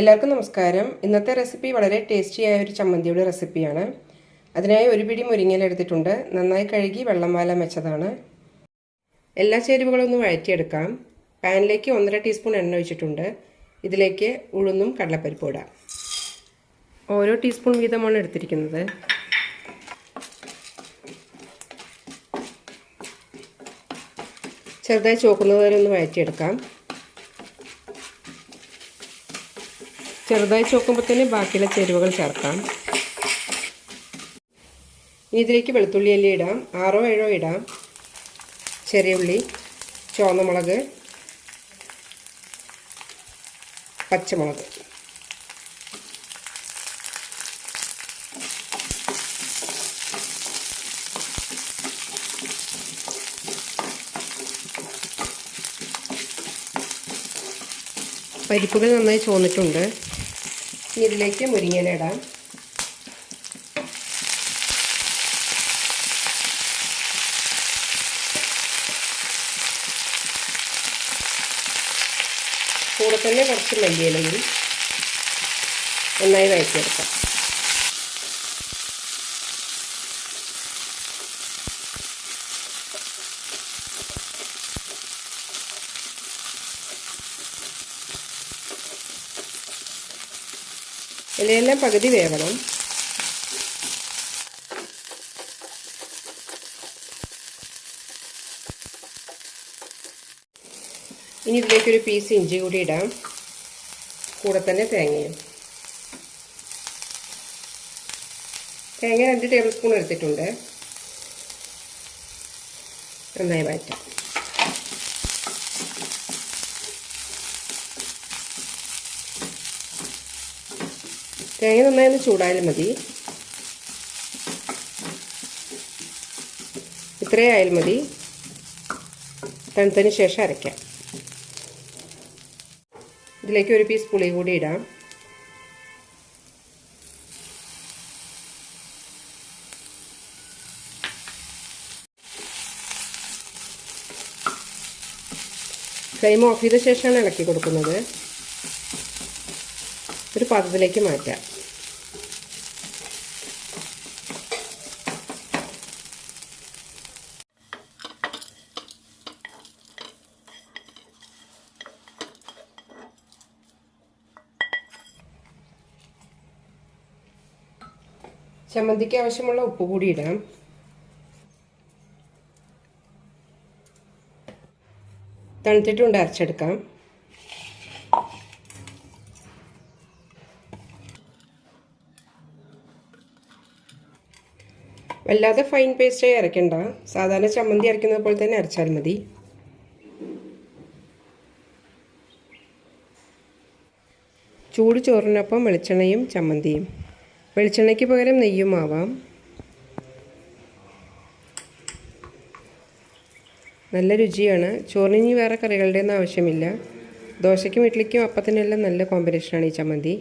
എല്ലാവർക്കും നമസ്കാരം. ഇന്നത്തെ റെസിപ്പി വളരെ ടേസ്റ്റിയായ ഒരു ചമ്മന്തിയുടെ റെസിപ്പിയാണ് അതിനായി ഒരു പിടി മുരിങ്ങയില എടുത്തിട്ടുണ്ട്. നന്നായി കഴുകി വെള്ളം വാലാൻ വെച്ചതാണ് എല്ലാ ചേരുവകളും ഒന്ന് വഴറ്റിയെടുക്കാം. പാനിലേക്ക് ഒന്നര ടീസ്പൂൺ എണ്ണ ഒഴിച്ചിട്ടുണ്ട്. ഇതിലേക്ക് ഉഴുന്നും കടലപ്പരിപ്പ് ഇടാം. ഓരോ ടീസ്പൂൺ വീതമാണ് എടുത്തിരിക്കുന്നത്. ചെറുതായി ചോക്കുന്നത് വരെ ഒന്ന് വഴറ്റിയെടുക്കാം. ചെറുതായി ചോക്കുമ്പോൾ തന്നെ ബാക്കിയുള്ള ചേരുവകൾ ചേർക്കാം. ഇതിലേക്ക് വെളുത്തുള്ളി അല്ലി ഇടാം. ആറോ ഏഴോ ഇടാം. ചെറിയ ഉള്ളി ചുവന്ന മുളക് പച്ചമുളക്. പരിപ്പുകൾ നന്നായി ചോന്നിട്ടുണ്ട് ഇനി ഇതിലേക്ക് മുരിങ്ങയില ഇടാം കൂടെ തന്നെ കുറച്ച് മല്ലിയിലയും നന്നായി വഴറ്റിയെടുക്കാം. ഇലയെല്ലാം പകുതി വേവണം. ഇനി ഇതിലേക്കൊരു പീസ് ഇഞ്ചി കൂടി ഇടാം. കൂടെ തന്നെ തേങ്ങയും. തേങ്ങ രണ്ട് ടേബിൾ സ്പൂൺ എടുത്തിട്ടുണ്ട്. നന്നായി വഴറ്റാം. തേങ്ങ നന്നായി ചൂടായാലും മതി. ഇത്രയായാലും മതി. തണുത്തതിന് ശേഷം അരയ്ക്കാം. ഇതിലേക്ക് ഒരു പീസ് പുളി കൂടി ഇടാം. ഫ്ലെയിം ഓഫ് ചെയ്ത ശേഷമാണ് ഇളക്കി കൊടുക്കുന്നത്. ഒരു പാത്രത്തിലേക്ക് മാറ്റാം. ചമ്മന്തിക്ക് ആവശ്യമുള്ള ഉപ്പ് കൂടി ഇടാം. തണുത്തിട്ടുണ്ട് അരച്ചെടുക്കാം. വല്ലാതെ ഫൈൻ പേസ്റ്റായി അരയ്ക്കണ്ട സാധാരണ ചമ്മന്തി അരയ്ക്കുന്നത് പോലെ തന്നെ അരച്ചാൽ മതി. ചൂട് ചോറിനൊപ്പം വെളിച്ചെണ്ണയും ചമ്മന്തിയും. വെളിച്ചെണ്ണയ്ക്ക് പകരം നെയ്യുമാവാം നല്ല രുചിയാണ്. ചോറിന് വേറെ കറികളുടെയൊന്നും ആവശ്യമില്ല. ദോശയ്ക്കും ഇഡ്ലിക്കും അപ്പത്തിനെല്ലാം നല്ല കോമ്പിനേഷനാണ് ഈ ചമ്മന്തി.